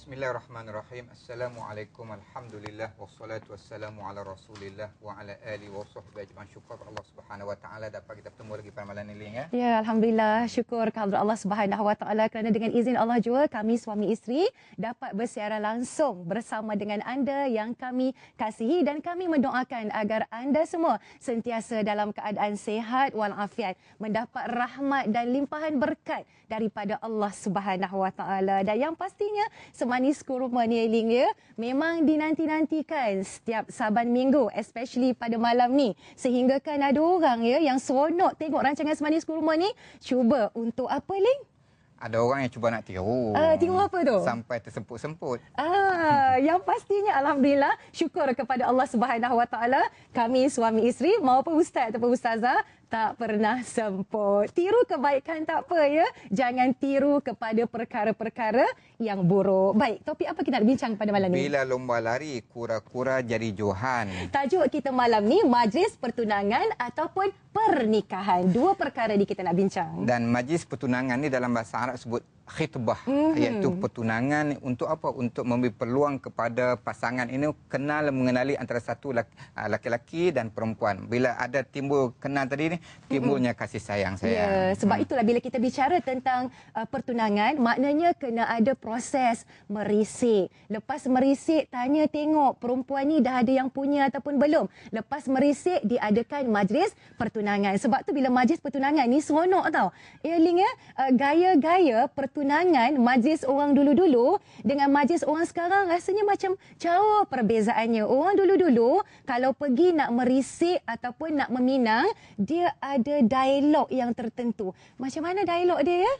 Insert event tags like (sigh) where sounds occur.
Bismillahirrahmanirrahim. Assalamualaikum. Alhamdulillah wassalatu wassalamu ala Rasulillah wa ala alihi wa sahbihi ajma'in. Syukur Allah Subhanahu wa taala dapat kita bertemu lagi pada malam ini ya. Ya, alhamdulillah syukur kepada Allah Subhanahu wa taala kerana dengan izin Allah juga kami suami isteri dapat bersiaran langsung bersama dengan anda yang kami kasihi dan kami mendoakan agar anda semua sentiasa dalam keadaan sehat walafiat, mendapat rahmat dan limpahan berkat daripada Allah Subhanahu wa taala. Dan yang pastinya semanis kurma ni Eling ya memang dinanti-nantikan setiap saban minggu especially pada malam ni sehingga kan ada orang ya yang seronok tengok rancangan semanis kurma ni cuba untuk apa Ling? Ada orang yang cuba nak tiru. Ah, tiru apa tu? Sampai tersemput-semput. Ah, (laughs) yang pastinya alhamdulillah syukur kepada Allah Subhanahu Wa Taala kami suami isteri maupun ustaz ataupun ustazah tak pernah semput. Tiru kebaikan tak apa ya. Jangan tiru kepada perkara-perkara yang buruk. Baik, topik apa kita nak bincang pada malam ni? Bila lomba lari, kura-kura jadi Johan. Tajuk kita malam ni majlis pertunangan ataupun pernikahan. Dua perkara ni kita nak bincang. Dan majlis pertunangan ni dalam bahasa Arab sebut khitbah mm-hmm. iaitu pertunangan untuk apa? Untuk memberi peluang kepada pasangan. Ini kenal mengenali antara satu ah, laki-laki dan perempuan. Bila ada timbul kenal tadi ni timbulnya mm-hmm. kasih sayang saya ya sebab mm. itulah bila kita bicara tentang uh, pertunangan maknanya kena ada proses merisik. Lepas merisik tanya tengok perempuan ni dah ada yang punya ataupun belum. Lepas merisik diadakan majlis pertunangan. Sebab tu bila majlis pertunangan ni seronok tau. Earling ya uh, gaya-gaya pertunangan pertunangan majlis orang dulu-dulu dengan majlis orang sekarang rasanya macam jauh perbezaannya. Orang dulu-dulu kalau pergi nak merisik ataupun nak meminang, dia ada dialog yang tertentu. Macam mana dialog dia ya?